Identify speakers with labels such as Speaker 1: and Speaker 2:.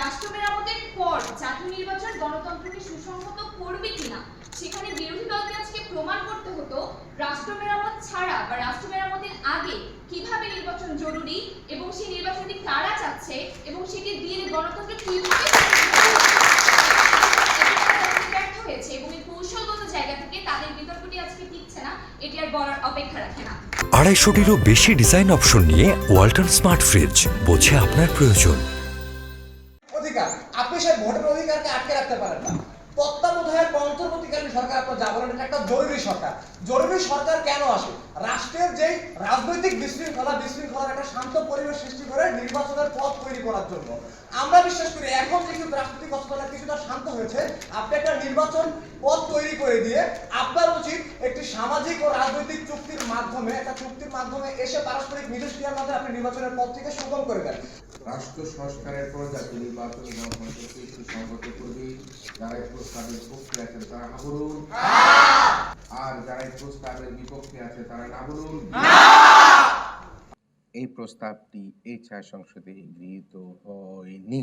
Speaker 1: রাষ্ট্র মেরামতের পর জাতীয় নির্বাচন গণতন্ত্রকে সুসংহত করবে কিনা, সেখানে বিরোধী দলকে আজকে প্রমাণ করতে হতো রাষ্ট্র মেরামত ছাড়া বা রাষ্ট্র মেরামতের আগে কীভাবে নির্বাচন জরুরি এবং সেই নির্বাচনটি কারা চাচ্ছে এবং সেটি দিয়ে গণতন্ত্র কীভাবে এবং জায়গা থেকে তাদের বিতর্কটি আজকে না, এটি আর বলার অপেক্ষা
Speaker 2: আড়াইশোটিরও বেশি ডিজাইন অপশন নিয়ে ওয়ালটন স্মার্ট ফ্রিজ, বোঝে আপনার প্রয়োজন।
Speaker 3: আপনি সেই ভোটের অধিকারকে আটকে রাখতে পারেন না। তত্ত্বাবধায়ক অন্তর্বর্তীকালীন সরকার আপনার যা বলেন একটা জরুরি সরকার। জরুরি সরকার কেন আসে? রাষ্ট্রের যেই রাজনৈতিক বিশৃঙ্খলা, বিশৃঙ্খলার একটা শান্ত পরিবেশ সৃষ্টি করে নির্বাচনের পথ তৈরি করার জন্য। আমরা বিশ্বাস করি এখন যে কিন্তু রাজনৈতিক অস্থিরতা কিছুটা শান্ত হয়েছে, আপনি একটা নির্বাচন পথ তৈরি করে দিয়ে আপনার উচিত একটি সামাজিক ও রাজনৈতিক চুক্তির মাধ্যমে, একটা চুক্তির মাধ্যমে এসে পারস্পরিক মিথস্ক্রিয়ার মাধ্যমে আপনি নির্বাচনের পথ থেকে সুগম করে দেন।
Speaker 4: রাষ্ট্র সংস্কারের পর জাতীয় নির্বাচন গণতন্ত্রকে সুসংগত করবে যারা এই প্রস্তাবের পক্ষে আছেন তারা না বলুন। আর যারা এই প্রস্তাবের বিপক্ষে আছে তারা না বলুন। এই প্রস্তাবটি এই ছায়া সংসদে গৃহীত হয়নি।